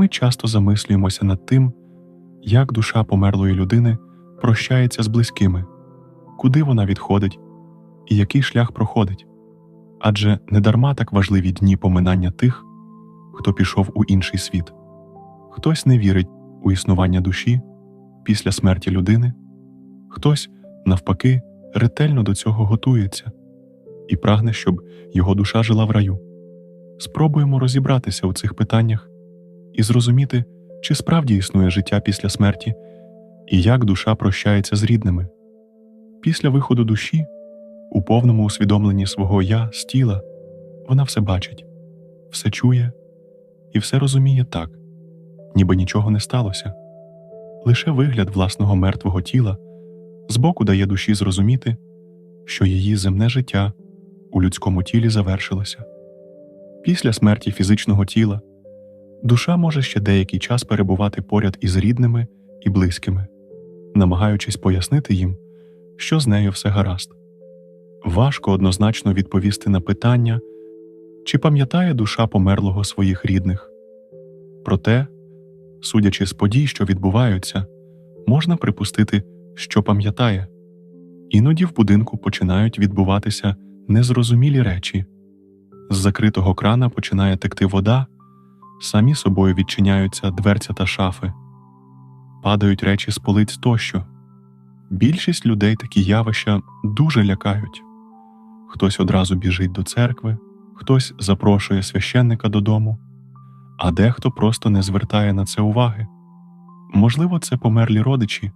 Ми часто замислюємося над тим, як душа померлої людини прощається з близькими, куди вона відходить і який шлях проходить. Адже недарма так важливі дні поминання тих, хто пішов у інший світ. Хтось не вірить у існування душі після смерті людини, хтось, навпаки, ретельно до цього готується і прагне, щоб його душа жила в раю. Спробуємо розібратися у цих питаннях і зрозуміти, чи справді існує життя після смерті і як душа прощається з рідними. Після виходу душі, у повному усвідомленні свого я з тіла, вона все бачить, все чує і все розуміє так, ніби нічого не сталося. Лише вигляд власного мертвого тіла збоку дає душі зрозуміти, що її земне життя у людському тілі завершилося. Після смерті фізичного тіла душа може ще деякий час перебувати поряд із рідними і близькими, намагаючись пояснити їм, що з нею все гаразд. Важко однозначно відповісти на питання, чи пам'ятає душа померлого своїх рідних. Проте, судячи з подій, що відбуваються, можна припустити, що пам'ятає. Іноді в будинку починають відбуватися незрозумілі речі. З закритого крана починає текти вода, самі собою відчиняються дверця та шафи, падають речі з полиць тощо. Більшість людей такі явища дуже лякають. Хтось одразу біжить до церкви, хтось запрошує священника додому, а дехто просто не звертає на це уваги. Можливо, це померлі родичі,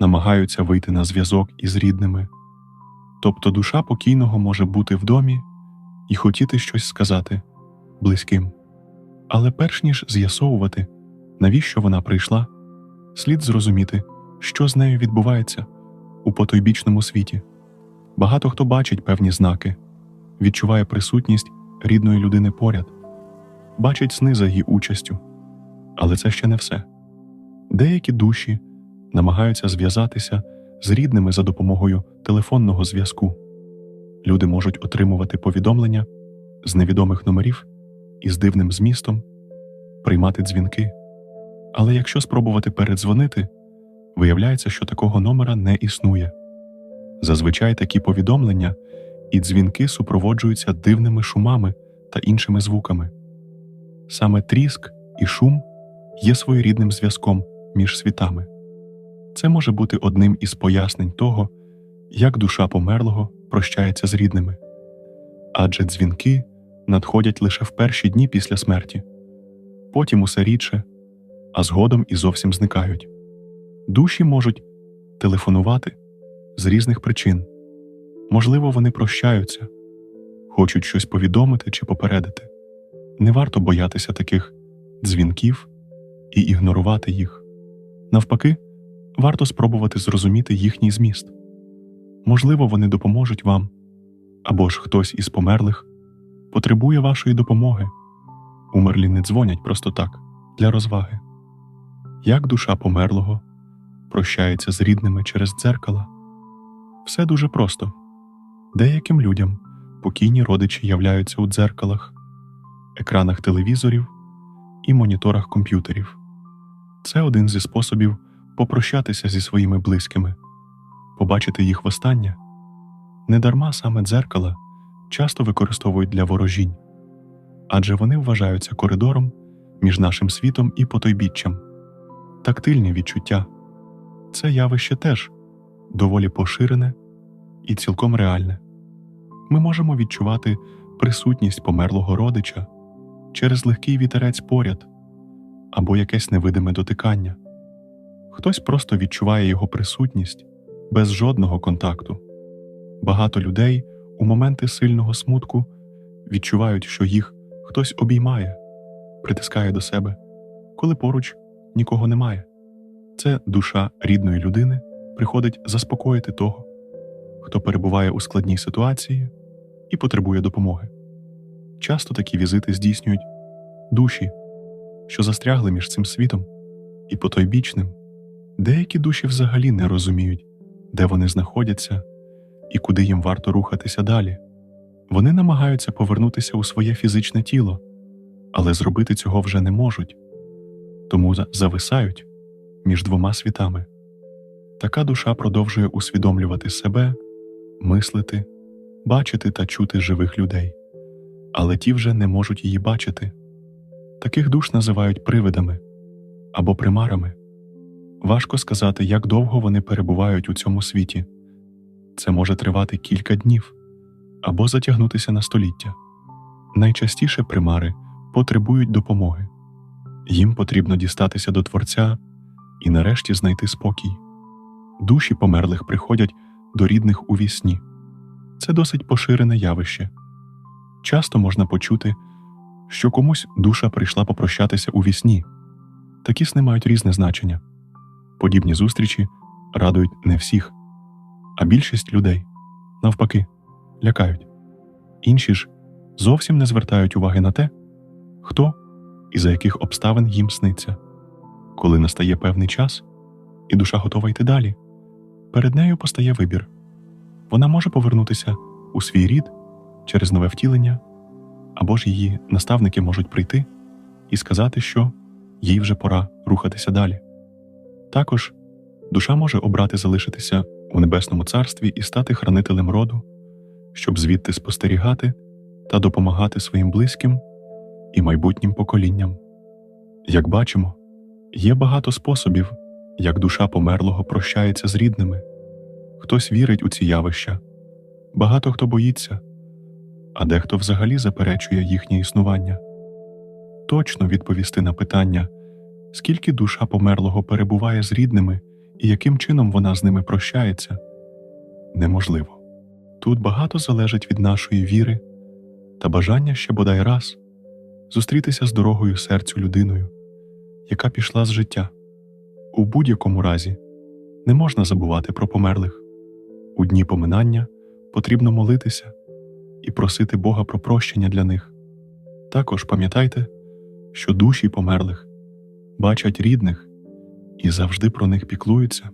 намагаються вийти на зв'язок із рідними. Тобто душа покійного може бути в домі і хотіти щось сказати близьким. Але перш ніж з'ясовувати, навіщо вона прийшла, слід зрозуміти, що з нею відбувається у потойбічному світі. Багато хто бачить певні знаки, відчуває присутність рідної людини поряд, бачить сни за її участю. Але це ще не все. Деякі душі намагаються зв'язатися з рідними за допомогою телефонного зв'язку. Люди можуть отримувати повідомлення з невідомих номерів із дивним змістом, приймати дзвінки. Але якщо спробувати передзвонити, виявляється, що такого номера не існує. Зазвичай такі повідомлення і дзвінки супроводжуються дивними шумами та іншими звуками. Саме тріск і шум є своєрідним зв'язком між світами. Це може бути одним із пояснень того, як душа померлого прощається з рідними, адже дзвінки надходять лише в перші дні після смерті, потім усе рідше, а згодом і зовсім зникають. Душі можуть телефонувати з різних причин. Можливо, вони прощаються, хочуть щось повідомити чи попередити. Не варто боятися таких дзвінків і ігнорувати їх. Навпаки, варто спробувати зрозуміти їхній зміст. Можливо, вони допоможуть вам, або ж хтось із померлих потребує вашої допомоги. Умерлі не дзвонять просто так, для розваги. Як душа померлого прощається з рідними через дзеркала? Все дуже просто. Деяким людям покійні родичі являються у дзеркалах, екранах телевізорів і моніторах комп'ютерів. Це один зі способів попрощатися зі своїми близькими, побачити їх востаннє. Недарма саме дзеркала часто використовують для ворожінь, адже вони вважаються коридором між нашим світом і потойбіччям. Тактильні відчуття це явище теж доволі поширене і цілком реальне. Ми можемо відчувати присутність померлого родича через легкий вітерець поряд або якесь невидиме дотикання. Хтось просто відчуває його присутність без жодного контакту. Багато людей у моменти сильного смутку відчувають, що їх хтось обіймає, притискає до себе, коли поруч нікого немає. Це душа рідної людини приходить заспокоїти того, хто перебуває у складній ситуації і потребує допомоги. Часто такі візити здійснюють душі, що застрягли між цим світом і потойбічним. Деякі душі взагалі не розуміють, де вони знаходяться і куди їм варто рухатися далі. Вони намагаються повернутися у своє фізичне тіло, але зробити цього вже не можуть, тому зависають між двома світами. Така душа продовжує усвідомлювати себе, мислити, бачити та чути живих людей, але ті вже не можуть її бачити. Таких душ називають привидами або примарами. Важко сказати, як довго вони перебувають у цьому світі. Це може тривати кілька днів або затягнутися на століття. Найчастіше примари потребують допомоги. Їм потрібно дістатися до Творця і нарешті знайти спокій. Душі померлих приходять до рідних у вісні. Це досить поширене явище. Часто можна почути, що комусь душа прийшла попрощатися у вісні. Такі сни мають різне значення. Подібні зустрічі радують не всіх, а більшість людей, навпаки, лякають. Інші ж зовсім не звертають уваги на те, хто і за яких обставин їм сниться. Коли настає певний час, і душа готова йти далі, перед нею постає вибір. Вона може повернутися у свій рід через нове втілення, або ж її наставники можуть прийти і сказати, що їй вже пора рухатися далі. Також душа може обрати залишитися у небесному царстві і стати хранителем роду, щоб звідти спостерігати та допомагати своїм близьким і майбутнім поколінням. Як бачимо, є багато способів, як душа померлого прощається з рідними. Хтось вірить у ці явища, багато хто боїться, а дехто взагалі заперечує їхнє існування. Точно відповісти на питання, скільки душа померлого перебуває з рідними і яким чином вона з ними прощається, неможливо. Тут багато залежить від нашої віри та бажання ще бодай раз зустрітися з дорогою серцю людиною, яка пішла з життя. У будь-якому разі не можна забувати про померлих. У дні поминання потрібно молитися і просити Бога про прощення для них. Також пам'ятайте, що душі померлих бачать рідних і завжди про них піклуються.